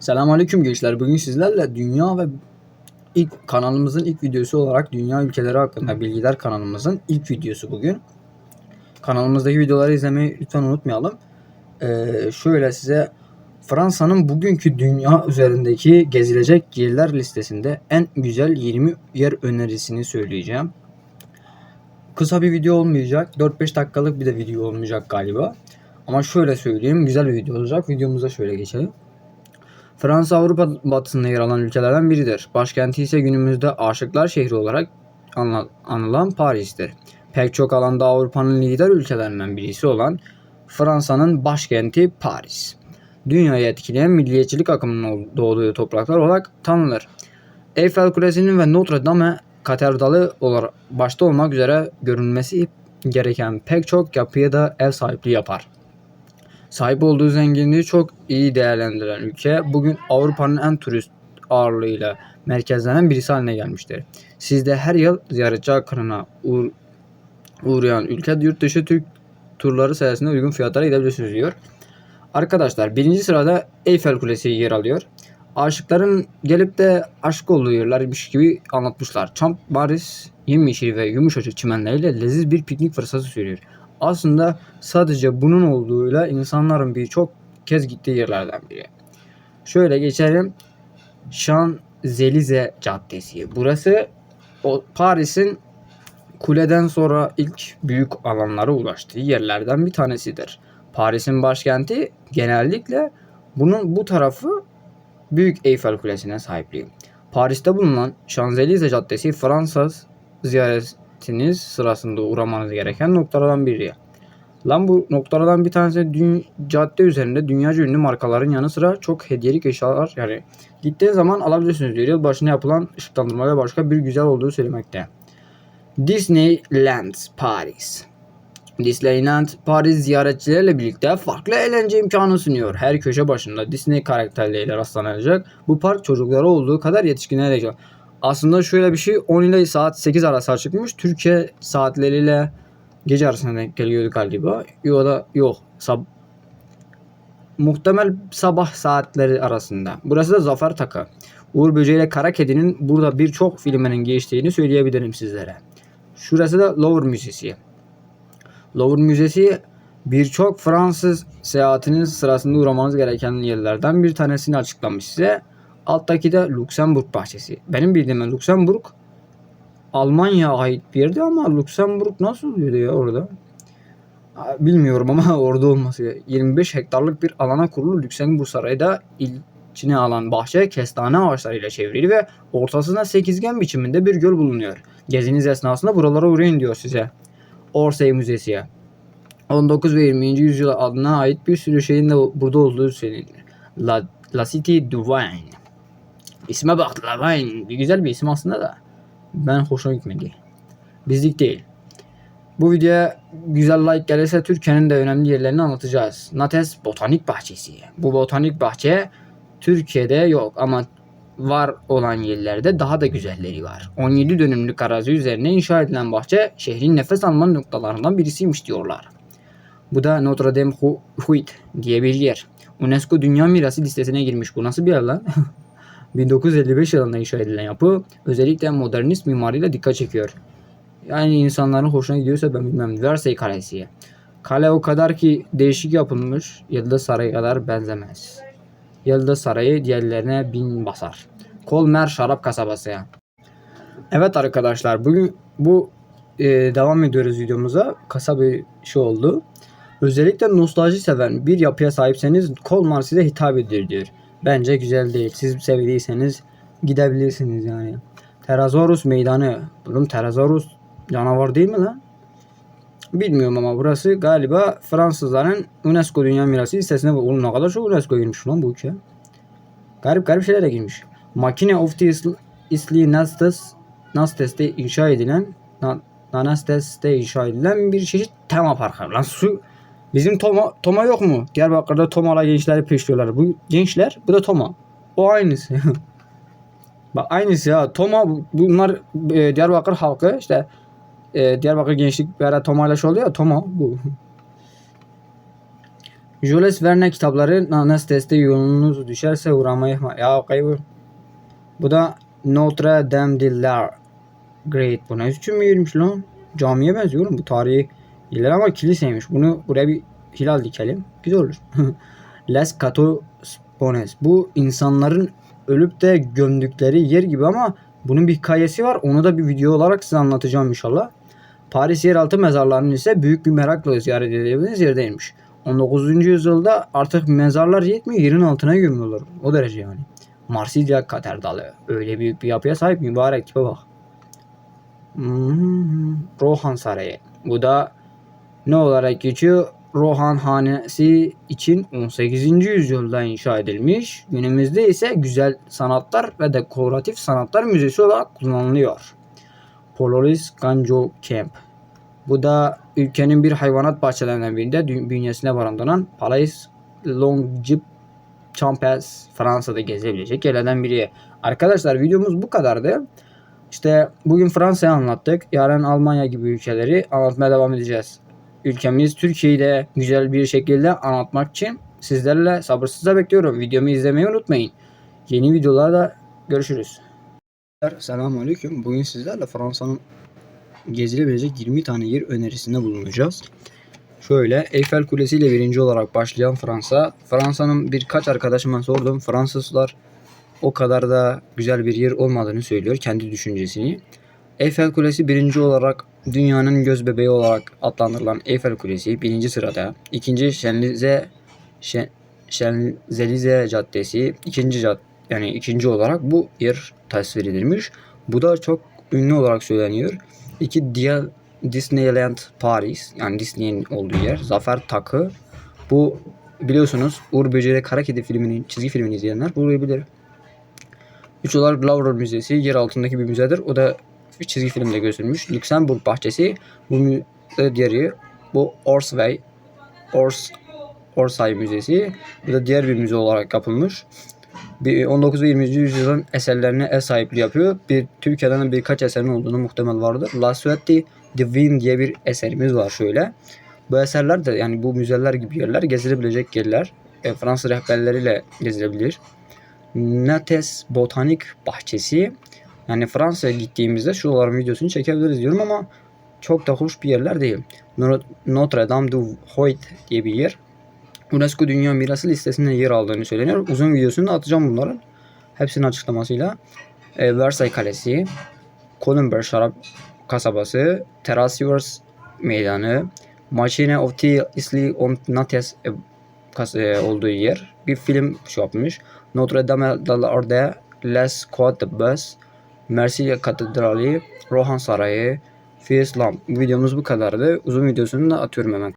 Selamünaleyküm gençler. Bugün sizlerle dünya ve ilk kanalımızın ilk videosu olarak dünya ülkeleri hakkında bilgiler kanalımızın ilk videosu bugün. Kanalımızdaki videoları izlemeyi lütfen unutmayalım. Ee, şöyle size Fransa'nın bugünkü dünya üzerindeki gezilecek yerler listesinde en güzel 20 yer önerisini söyleyeceğim. Kısa bir video olmayacak. 4-5 dakikalık bir de video olmayacak galiba. Ama şöyle söyleyeyim güzel bir video olacak. Videomuza şöyle geçelim. Fransa Avrupa batısında yer alan ülkelerden biridir. Başkenti ise günümüzde aşıklar şehri olarak anılan Paris'tir. Pek çok alanda Avrupa'nın lider ülkelerinden birisi olan Fransa'nın başkenti Paris. Dünyayı etkileyen milliyetçilik akımının doğduğu topraklar olarak tanınır. Eiffel Kulesi'nin ve Notre Dame katedralı olarak başta olmak üzere görünmesi gereken pek çok yapıya da ev sahipliği yapar. Sahip olduğu zenginliği çok iyi değerlendiren ülke bugün Avrupa'nın en turist ağırlığıyla merkezlenen birisi haline gelmiştir. Siz de her yıl ziyaretçi akınına uğr- uğrayan ülke yurt dışı Türk turları sayesinde uygun fiyatlara gidebilirsiniz diyor. Arkadaşlar birinci sırada Eiffel Kulesi yer alıyor. Aşıkların gelip de aşık olduğu yerlermiş gibi anlatmışlar. Çam Paris yemyeşil ve yumuşacık çimenleriyle leziz bir piknik fırsatı sunuyor. Aslında sadece bunun olduğuyla insanların birçok kez gittiği yerlerden biri. Şöyle geçelim. Champs-Élysées Caddesi. Burası Paris'in kuleden sonra ilk büyük alanlara ulaştığı yerlerden bir tanesidir. Paris'in başkenti genellikle bunun bu tarafı Büyük Eyfel Kulesi'ne sahipliği. Paris'te bulunan Champs-Élysées Caddesi Fransız ziyaretiniz sırasında uğramanız gereken noktalardan biri. Lan bu noktalardan bir tanesi dü- cadde üzerinde dünyaca ünlü markaların yanı sıra çok hediyelik eşyalar yani gittiğiniz zaman alabilirsiniz diyor. Yıl başına yapılan ışıklandırma ve başka bir güzel olduğu söylemekte. Disneyland Paris Disneyland Paris ziyaretçilerle birlikte farklı eğlence imkanı sunuyor. Her köşe başında Disney karakterleriyle rastlanacak. Bu park çocuklara olduğu kadar yetişkinlere de Aslında şöyle bir şey 10 ile saat 8 arası açıkmış. Türkiye saatleriyle gece arasında denk geliyordu galiba. Yok da yok. Sab Muhtemel sabah saatleri arasında. Burası da Zafer Takı. Uğur Böceği ile Kara Kedi'nin burada birçok filminin geçtiğini söyleyebilirim sizlere. Şurası da Louvre Müzesi. Louvre Müzesi birçok Fransız seyahatiniz sırasında uğramanız gereken yerlerden bir tanesini açıklamış size. Alttaki de Lüksemburg bahçesi. Benim bildiğim Lüksemburg Almanya'ya ait bir yerdi ama Lüksemburg nasıl oluyordu ya orada? Bilmiyorum ama orada olması. 25 hektarlık bir alana kurulu Lüksemburg Sarayı da içine alan bahçe kestane ağaçlarıyla çevrili ve ortasında sekizgen biçiminde bir göl bulunuyor. Geziniz esnasında buralara uğrayın diyor size. Orsay Müzesi. 19 ve 20. yüzyıl adına ait bir sürü şeyin de burada olduğu söyleniyor. La, La City du. İsme bak La Vin. Bir güzel bir isim aslında da. Ben hoşuma gitmedi. Bizlik değil. Bu videoya güzel like gelirse Türkiye'nin de önemli yerlerini anlatacağız. Nates Botanik Bahçesi. Bu botanik bahçe Türkiye'de yok ama var olan yerlerde daha da güzelleri var. 17 dönümlük arazi üzerine inşa edilen bahçe şehrin nefes alma noktalarından birisiymiş diyorlar. Bu da Notre Dame Hu- Huit diye bir yer. UNESCO Dünya Mirası listesine girmiş. Bu nasıl bir yer lan? 1955 yılında inşa edilen yapı özellikle modernist mimariyle dikkat çekiyor. Yani insanların hoşuna gidiyorsa ben bilmem. Versailles Kalesi. Kale o kadar ki değişik yapılmış. Yıldız Sarayı kadar benzemez. Yıldız Sarayı diğerlerine bin basar. Kolmer Şarap Kasabası. Evet arkadaşlar bugün bu e, devam ediyoruz videomuza. Kısa bir şey oldu. Özellikle nostalji seven bir yapıya sahipseniz Kolmar size hitap ediyor diyor. Bence güzel değil. Siz sevdiyseniz gidebilirsiniz yani. Pterosaurus meydanı. Oğlum Pterosaurus canavar değil mi lan? Bilmiyorum ama burası galiba Fransızların UNESCO Dünya Mirası listesine bu. Oğlum ne kadar çok UNESCO girmiş lan bu ülke. Garip garip şeylere girmiş. Makine of the Isl- Isli Nastes Nastes'te inşa edilen Na- Nanastes'te inşa edilen bir çeşit tema parkı. Lan su Bizim Toma, Toma yok mu? Diyarbakır'da Toma'la gençleri peşliyorlar. Bu gençler, bu da Toma. O aynısı. Bak aynısı ya. Toma bu- bunlar e, Diyarbakır halkı işte e, Diyarbakır gençlik bir ara Toma ile şey oluyor ya Toma bu. Jules Verne kitapları Nanas testi yolunuz düşerse uğramayı Ya kaybı. Bu da Notre Dame de la Great. Bu ne için mi girmiş lan? Camiye benziyor oğlum bu tarihi iler ama kiliseymiş. Bunu buraya bir hilal dikelim. Güzel olur. Les Cateaux Bones. Bu insanların ölüp de gömdükleri yer gibi ama bunun bir hikayesi var. Onu da bir video olarak size anlatacağım inşallah. Paris yeraltı mezarlarının ise büyük bir merakla ziyaret edebildiğiniz yerdeymiş. 19. yüzyılda artık mezarlar yetmiyor yerin altına gömüyorlar. O derece yani. Marsilya katedrali. Öyle büyük bir yapıya sahip mübarek tipe bak. Hmm, Rohan Sarayı. Bu da ne olarak geçiyor? Rohan Hanesi için 18. yüzyılda inşa edilmiş. Günümüzde ise güzel sanatlar ve dekoratif sanatlar müzesi olarak kullanılıyor. Pololis Ganjo Camp. Bu da ülkenin bir hayvanat bahçelerinden birinde bünyesine barındıran Palais Longip Champes Fransa'da gezebilecek yerlerden biri. Arkadaşlar videomuz bu kadardı. İşte bugün Fransa'yı anlattık. Yarın Almanya gibi ülkeleri anlatmaya devam edeceğiz. Ülkemiz Türkiye'yi de güzel bir şekilde anlatmak için sizlerle sabırsızla bekliyorum. Videomu izlemeyi unutmayın. Yeni videolarda görüşürüz. Selamun Aleyküm. Bugün sizlerle Fransa'nın gezilebilecek 20 tane yer önerisinde bulunacağız. Şöyle Eyfel Kulesi ile birinci olarak başlayan Fransa. Fransa'nın birkaç arkadaşıma sordum. Fransızlar o kadar da güzel bir yer olmadığını söylüyor kendi düşüncesini. Eyfel Kulesi birinci olarak dünyanın göz bebeği olarak adlandırılan Eyfel Kulesi birinci sırada. İkinci Şenlize Şen, Şenzelize Caddesi ikinci cad yani ikinci olarak bu yer tasvir edilmiş. Bu da çok ünlü olarak söyleniyor. İki diğer Disneyland Paris yani Disney'in olduğu yer. Zafer Takı. Bu biliyorsunuz Uğur Böceği ve Kara Kedi filminin çizgi filmini izleyenler burayı bilir. Üç olarak Louvre Müzesi yer altındaki bir müzedir. O da bir çizgi filmde gösterilmiş. Luxemburg Bahçesi bu müze diğer yer. Bu Orsay Ors Orsay Müzesi. Bu da diğer bir müze olarak yapılmış. Bir 19 ve 20. yüzyılın eserlerine ev sahipliği yapıyor. Bir Türkiye'den de birkaç eserin olduğunu muhtemel vardır. La Suite Divine diye bir eserimiz var şöyle. Bu eserler de yani bu müzeler gibi yerler gezilebilecek yerler. E, Fransız rehberleriyle gezilebilir. Nates Botanik Bahçesi. Yani Fransa'ya gittiğimizde şuraların videosunu çekebiliriz diyorum ama çok da hoş bir yerler değil. Notre Dame du Hoyt diye bir yer. UNESCO Dünya Mirası listesinde yer aldığını söyleniyor. Uzun videosunu da atacağım bunların. Hepsinin açıklamasıyla. E, Versailles Kalesi, Colomber Şarap Kasabası, Terrassiers Meydanı, Machine of the Isli on Nates e, e, olduğu yer. Bir film şey yapmış. Notre Dame de l'Orde, Les Côtes de Bes, Marsilya Katedrali, Rohan Sarayı, Fieslam. Videomuz bu kadardı. Uzun videosunu da atıyorum hemen.